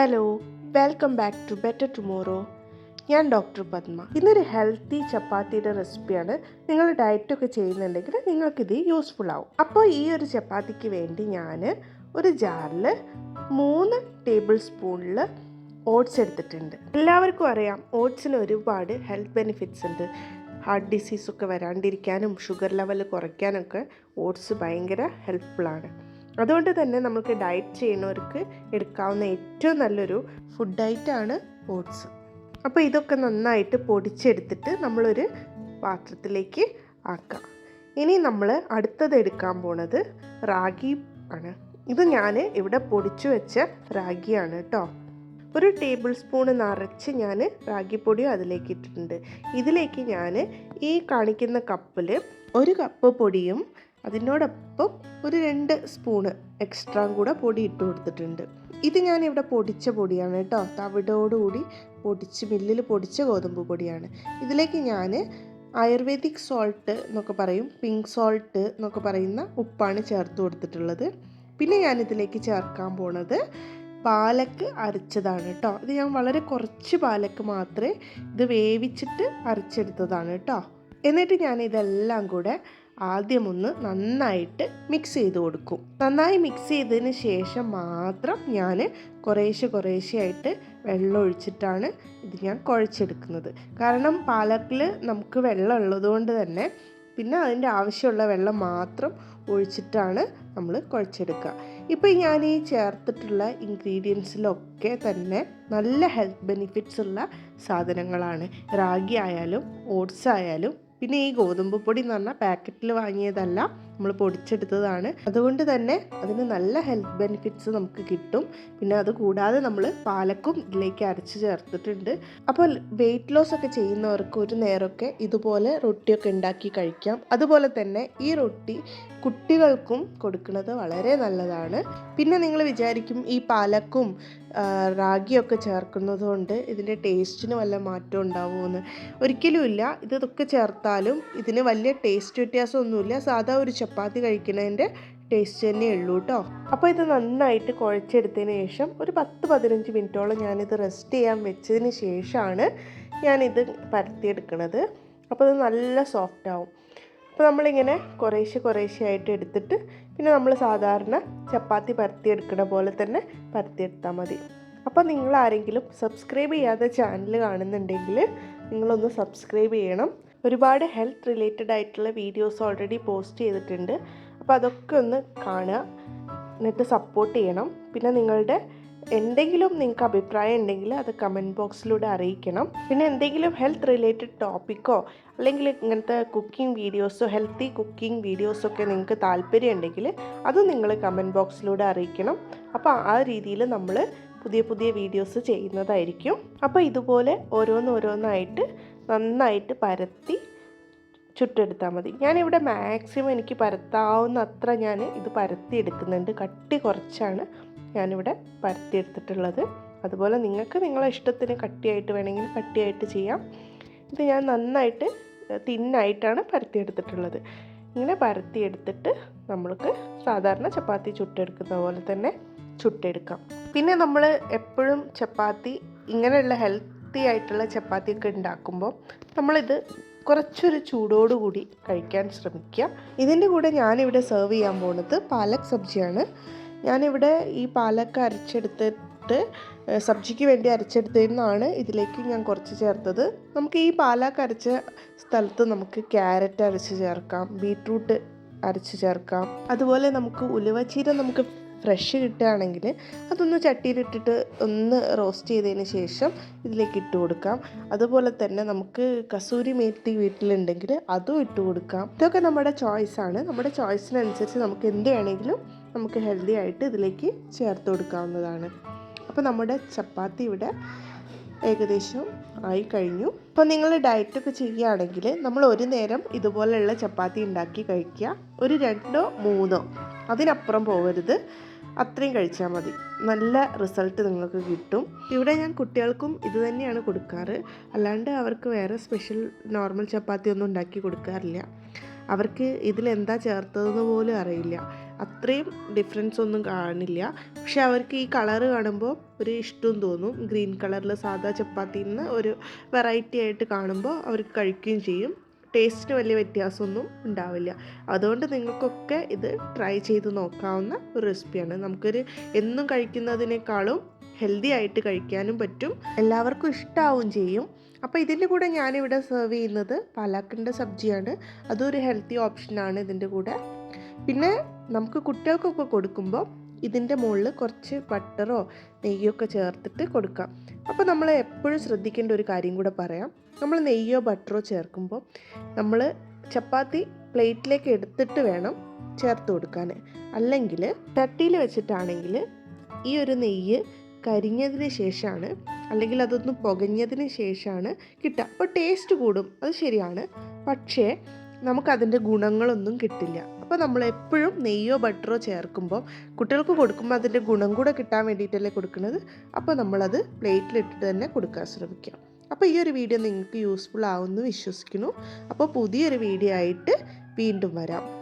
Hello welcome back to better tomorrow ഞാൻ doctor Padma. ഇന്നൊരു healthy ചപ്പാത്തിയുടെ റെസിപ്പിയാണ് നിങ്ങൾ ഡയറ്റൊക്കെ ചെയ്യുന്നുണ്ടെങ്കിൽ നിങ്ങൾക്കിത് യൂസ്ഫുൾ ആവും. അപ്പോൾ ഈ ഒരു ചപ്പാത്തിക്ക് വേണ്ടി ഞാൻ ഒരു ജാറിൽ മൂന്ന് ടേബിൾ സ്പൂണിൽ ഓട്സ് എടുത്തിട്ടുണ്ട്. എല്ലാവർക്കും അറിയാം ഓട്സിന് ഒരുപാട് ഹെൽത്ത് ബെനിഫിറ്റ്സ് ഉണ്ട്. ഹാർട്ട് ഡിസീസൊക്കെ വരാണ്ടിരിക്കാനും ഷുഗർ ലെവൽ കുറയ്ക്കാനൊക്കെ ഓട്സ് ഭയങ്കര ഹെൽപ്ഫുള്ളാണ് അതുകൊണ്ട് തന്നെ നമുക്ക് ഡയറ്റ് ചെയ്യുന്നവർക്ക് എടുക്കാവുന്ന ഏറ്റവും നല്ലൊരു ഫുഡ് ഡയറ്റാണ് ഓട്സ് അപ്പോൾ ഇതൊക്കെ നന്നായിട്ട് പൊടിച്ചെടുത്തിട്ട് നമ്മളൊരു പാത്രത്തിലേക്ക് ആക്കാം. ഇനി നമ്മൾ അടുത്തത് എടുക്കാൻ പോണത് റാഗി ആണ്. ഇത് ഞാൻ ഇവിടെ പൊടിച്ചു വെച്ച റാഗിയാണ് കേട്ടോ ഒരു ടേബിൾ സ്പൂൺ നിറച്ച് ഞാൻ റാഗിപ്പൊടി അതിലേക്ക് ഇട്ടിട്ടുണ്ട്. ഇതിലേക്ക് ഞാൻ ഈ കാണിക്കുന്ന കപ്പിൽ ഒരു കപ്പ് പൊടിയും അതിനോടൊപ്പം ഒരു രണ്ട് സ്പൂണ് എക്സ്ട്രാ കൂടെ പൊടി ഇട്ട് കൊടുത്തിട്ടുണ്ട്. ഇത് ഞാൻ ഇവിടെ പൊടിച്ച പൊടിയാണ് കേട്ടോ. തവിടോടുകൂടി പൊടിച്ച് മില്ലിൽ പൊടിച്ച ഗോതമ്പ് പൊടിയാണ്. ഇതിലേക്ക് ഞാൻ ആയുർവേദിക് സോൾട്ട് എന്നൊക്കെ പറയും പിങ്ക് സോൾട്ട് എന്നൊക്കെ പറയുന്ന ഉപ്പാണ് ചേർത്ത് കൊടുത്തിട്ടുള്ളത്. പിന്നെ ഞാൻ ഇതിലേക്ക് ചേർക്കാൻ പോണത് പാലക്ക് അരച്ചതാണ് കേട്ടോ. ഇത് ഞാൻ വളരെ കുറച്ച് പാലക്ക് മാത്രമേ ഇത് വേവിച്ചിട്ട് അരച്ചെടുത്തതാണ് കേട്ടോ. എന്നിട്ട് ഞാൻ ഇതെല്ലാം കൂടെ ആദ്യം ഒന്ന് നന്നായിട്ട് മിക്സ് ചെയ്ത് കൊടുക്കും. നന്നായി മിക്സ് ചെയ്തതിന് ശേഷം മാത്രം ഞാൻ കുറേശ്ശെ കുറേശ്ശെ ആയിട്ട് വെള്ളം ഒഴിച്ചിട്ടാണ് ഇത് ഞാൻ കുഴച്ചെടുക്കുന്നത്. കാരണം പാലക്കിൽ നമുക്ക് വെള്ളം ഉള്ളതുകൊണ്ട് തന്നെ പിന്നെ അതിന്റെ ആവശ്യമുള്ള വെള്ളം മാത്രം ഒഴിച്ചിട്ടാണ് നമ്മൾ കുഴച്ചെടുക്കുക. ഇപ്പോൾ ഞാൻ ഈ ചേർത്തിട്ടുള്ള ഇൻഗ്രീഡിയൻസിലൊക്കെ തന്നെ നല്ല ഹെൽത്ത് ബെനിഫിറ്റ്സ് ഉള്ള സാധനങ്ങളാണ്. റാഗി ആയാലും ഓട്സ് ആയാലും പിന്നെ ഈ ഗോതമ്പ് പൊടി എന്ന് പറഞ്ഞാൽ പാക്കറ്റിൽ വാങ്ങിയതല്ല. നമ്മൾ പൊടിച്ചെടുത്തതാണ്. അതുകൊണ്ട് തന്നെ അതിന് നല്ല ഹെൽത്ത് ബെനിഫിറ്റ്സ് നമുക്ക് കിട്ടും. പിന്നെ അത് കൂടാതെ നമ്മൾ പാലക്കും ഇതിലേക്ക് അരച്ച് ചേർത്തിട്ടുണ്ട്. അപ്പോൾ വെയിറ്റ് ലോസ് ഒക്കെ ചെയ്യുന്നവർക്ക് ഒരു നേരമൊക്കെ ഇതുപോലെ റൊട്ടിയൊക്കെ ഉണ്ടാക്കി കഴിക്കാം. അതുപോലെ തന്നെ ഈ റൊട്ടി കുട്ടികൾക്കും കൊടുക്കുന്നത് വളരെ നല്ലതാണ്. പിന്നെ നിങ്ങൾ വിചാരിക്കും ഈ പാലക്കും റാഗിയൊക്കെ ചേർക്കുന്നത് കൊണ്ട് ഇതിന്റെ ടേസ്റ്റിന് വല്ല മാറ്റം ഉണ്ടാവുമെന്ന്. ഒരിക്കലുമില്ല ഇതൊക്കെ ചേർത്താലും ഇതിന് വലിയ ടേസ്റ്റ് വ്യത്യാസമൊന്നുമില്ല. സാധാ ഒരു കഴിക്കുന്നതിന്റെ ടേസ്റ്റ് തന്നെ ഉള്ളൂ കേട്ടോ അപ്പോൾ ഇത് നന്നായിട്ട് കുഴച്ചെടുത്തതിന് ശേഷം ഒരു പത്ത് പതിനഞ്ച് മിനിറ്റോളം ഞാനിത് റെസ്റ്റ് ചെയ്യാൻ വെച്ചതിന് ശേഷമാണ് ഞാനിത് പരത്തിയെടുക്കുന്നത് അപ്പോൾ ഇത് നല്ല സോഫ്റ്റ് ആവും. അപ്പോൾ നമ്മളിങ്ങനെ കുറേശ്ശെ കുറേശ്ശെ ആയിട്ട് എടുത്തിട്ട് പിന്നെ നമ്മൾ സാധാരണ ചപ്പാത്തി പരത്തിയെടുക്കുന്ന പോലെ തന്നെ പരത്തിയെടുത്താൽ മതി. അപ്പോൾ നിങ്ങൾ ആരെങ്കിലും സബ്സ്ക്രൈബ് ചെയ്യാത്ത ചാനൽ കാണുന്നുണ്ടെങ്കിൽ നിങ്ങളൊന്ന് സബ്സ്ക്രൈബ് ചെയ്യണം. ഒരുപാട് ഹെൽത്ത് റിലേറ്റഡ് ആയിട്ടുള്ള വീഡിയോസ് ഓൾറെഡി പോസ്റ്റ് ചെയ്തിട്ടുണ്ട്. അപ്പോൾ അതൊക്കെ ഒന്ന് കാണുക. എന്നിട്ട് സപ്പോർട്ട് ചെയ്യണം. പിന്നെ നിങ്ങളുടെ എന്തെങ്കിലും നിങ്ങൾക്ക് അഭിപ്രായം ഉണ്ടെങ്കിൽ അത് കമന്റ് ബോക്സിലൂടെ അറിയിക്കണം. പിന്നെ എന്തെങ്കിലും ഹെൽത്ത് റിലേറ്റഡ് ടോപ്പിക്കോ അല്ലെങ്കിൽ ഇങ്ങനത്തെ കുക്കിംഗ് വീഡിയോസോ ഹെൽത്തി കുക്കിംഗ് വീഡിയോസൊക്കെ നിങ്ങൾക്ക് താല്പര്യം ഉണ്ടെങ്കിൽ അതും നിങ്ങൾ കമന്റ് ബോക്സിലൂടെ അറിയിക്കണം. അപ്പോൾ ആ രീതിയിൽ നമ്മൾ പുതിയ പുതിയ വീഡിയോസ് ചെയ്യുന്നതായിരിക്കും. അപ്പോൾ ഇതുപോലെ ഓരോന്നോരോന്നായിട്ട് നന്നായിട്ട് പരത്തി ചുട്ടെടുത്താൽ മതി. ഞാനിവിടെ മാക്സിമം എനിക്ക് പരത്താവുന്ന അത്ര ഞാൻ ഇത് പരത്തി എടുക്കുന്നുണ്ട് കട്ടി കുറച്ചാണ് ഞാനിവിടെ പരത്തിയെടുത്തിട്ടുള്ളത്. അതുപോലെ നിങ്ങൾക്ക് നിങ്ങളെ ഇഷ്ടത്തിന് കട്ടിയായിട്ട് വേണമെങ്കിൽ കട്ടിയായിട്ട് ചെയ്യാം. ഇത് ഞാൻ നന്നായിട്ട് തിന്നായിട്ടാണ് പരത്തിയെടുത്തിട്ടുള്ളത്. ഇങ്ങനെ പരത്തിയെടുത്തിട്ട് നമ്മൾക്ക് സാധാരണ ചപ്പാത്തി ചുട്ടെടുക്കുന്ന പോലെ തന്നെ ചുട്ടെടുക്കാം. പിന്നെ നമ്മൾ എപ്പോഴും ചപ്പാത്തി ഇങ്ങനെയുള്ള ഹെൽത്തി ആയിട്ടുള്ള ചപ്പാത്തിയൊക്കെ ഉണ്ടാക്കുമ്പോൾ നമ്മളിത് കുറച്ചൊരു ചൂടോടുകൂടി കഴിക്കാൻ ശ്രമിക്കുക. ഇതിന്റെ കൂടെ ഞാനിവിടെ സെർവ് ചെയ്യാൻ പോകുന്നത് പാലക് സബ്ജിയാണ്. ഞാനിവിടെ ഈ പാലക്ക് അരച്ചെടുത്തിട്ട് സബ്ജിക്ക് വേണ്ടി അരച്ചെടുത്തിരുന്നാണ് ഇതിലേക്ക് ഞാൻ കുറച്ച് ചേർത്തത്. നമുക്ക് ഈ പാലക്ക് അരച്ച സ്ഥലത്ത് നമുക്ക് ക്യാരറ്റ് അരച്ച് ചേർക്കാം ബീട്രൂട്ട് അരച്ച് ചേർക്കാം. അതുപോലെ നമുക്ക് ഉലുവച്ചീര നമുക്ക് ഫ്രഷ് കിട്ടുകയാണെങ്കിൽ അതൊന്ന് ചട്ടിയിലിട്ടിട്ട് ഒന്ന് റോസ്റ്റ് ചെയ്തതിന് ശേഷം ഇതിലേക്ക് ഇട്ട് കൊടുക്കാം. അതുപോലെ തന്നെ നമുക്ക് കസൂരി മേത്തി വീട്ടിലുണ്ടെങ്കിൽ അതും ഇട്ട് കൊടുക്കാം. ഇതൊക്കെ നമ്മുടെ ചോയ്സാണ് നമ്മുടെ ചോയ്സിനനുസരിച്ച് നമുക്ക് എന്ത് വേണമെങ്കിലും നമുക്ക് ഹെൽത്തി ആയിട്ട് ഇതിലേക്ക് ചേർത്ത് കൊടുക്കാവുന്നതാണ്. അപ്പോൾ നമ്മുടെ ചപ്പാത്തി ഇവിടെ ഏകദേശം ആയി കഴിഞ്ഞു. അപ്പോൾ നിങ്ങൾ ഡയറ്റൊക്കെ ചെയ്യുകയാണെങ്കിൽ നമ്മൾ ഒരു നേരം ഇതുപോലെയുള്ള ചപ്പാത്തി ഉണ്ടാക്കി കഴിക്കുക. ഒരു രണ്ടോ മൂന്നോ. അതിനപ്പുറം പോകരുത്. അത്രയും കഴിച്ചാൽ മതി. നല്ല റിസൾട്ട് നിങ്ങൾക്ക് കിട്ടും. ഇവിടെ ഞാൻ കുട്ടികൾക്കും ഇത് തന്നെയാണ് കൊടുക്കാറ്. അല്ലാണ്ട് അവർക്ക് വേറെ സ്പെഷ്യൽ നോർമൽ ചപ്പാത്തി ഒന്നും ഉണ്ടാക്കി കൊടുക്കാറില്ല. അവർക്ക് ഇതിലെന്താ ചേർത്തതെന്ന് പോലും അറിയില്ല. അത്രയും ഡിഫറൻസ് ഒന്നും കാണില്ല. പക്ഷെ അവർക്ക് ഈ കളറ് കാണുമ്പോൾ ഒരു ഇഷ്ടം തോന്നും. ഗ്രീൻ കളറിൽ സാധാ ചപ്പാത്തിയിൽ നിന്ന് ഒരു വെറൈറ്റി ആയിട്ട് കാണുമ്പോൾ അവർക്ക് കഴിക്കുകയും ചെയ്യും. ടേസ്റ്റിന് വലിയ വ്യത്യാസമൊന്നും ഉണ്ടാവില്ല. അതുകൊണ്ട് നിങ്ങൾക്കൊക്കെ ഇത് ട്രൈ ചെയ്ത് നോക്കാവുന്ന ഒരു റെസിപ്പിയാണ് നമുക്കൊരു എന്നും കഴിക്കുന്നതിനേക്കാളും ഹെൽത്തി ആയിട്ട് കഴിക്കാനും പറ്റും. എല്ലാവർക്കും ഇഷ്ടാവും ചെയ്യും. അപ്പോൾ ഇതിന്റെ കൂടെ ഞാനിവിടെ സെർവ് ചെയ്യുന്നത് പാലാക്കിന്റെ സബ്ജിയാണ്. അതൊരു ഹെൽത്തി ഓപ്ഷനാണ് ഇതിന്റെ കൂടെ. പിന്നെ നമുക്ക് കുട്ടികൾക്കൊക്കെ കൊടുക്കുമ്പോൾ ഇതിന്റെ മുകളിൽ കുറച്ച് ബട്ടറോ നെയ്യൊക്കെ ചേർത്തിട്ട് കൊടുക്കാം. അപ്പോൾ നമ്മൾ എപ്പോഴും ശ്രദ്ധിക്കേണ്ട ഒരു കാര്യം കൂടെ പറയാം. നമ്മൾ നെയ്യോ ബട്ടറോ ചേർക്കുമ്പോൾ നമ്മൾ ചപ്പാത്തി പ്ലേറ്റിലേക്ക് എടുത്തിട്ട് വേണം ചേർത്ത് കൊടുക്കാൻ. അല്ലെങ്കിൽ തട്ടിയിൽ വെച്ചിട്ടാണെങ്കിൽ ഈ ഒരു നെയ്യ് കരിഞ്ഞതിന് ശേഷമാണ് അല്ലെങ്കിൽ അതൊന്ന് പുകഞ്ഞതിന് ശേഷമാണ് കിട്ടുക. അപ്പോൾ ടേസ്റ്റ് കൂടും അത് ശരിയാണ്. പക്ഷേ നമുക്കതിന്റെ ഗുണങ്ങളൊന്നും കിട്ടില്ല. അപ്പോൾ നമ്മൾ എപ്പോഴും നെയ്യോ ബട്ടറോ ചേർക്കുമ്പോൾ കുട്ടികൾക്ക് കൊടുക്കുമ്പോൾ അതിന്റെ ഗുണം കൂടെ കിട്ടാൻ വേണ്ടിയിട്ടല്ലേ കൊടുക്കുന്നത്? അപ്പോൾ നമ്മളത് പ്ലേറ്റിലിട്ടിട്ട് തന്നെ കൊടുക്കാൻ ശ്രമിക്കാം. അപ്പോൾ ഈ ഒരു വീഡിയോ നിങ്ങൾക്ക് യൂസ്ഫുൾ ആവുമെന്ന് വിശ്വസിക്കുന്നു. അപ്പോൾ പുതിയൊരു വീഡിയോ ആയിട്ട് വീണ്ടും വരാം.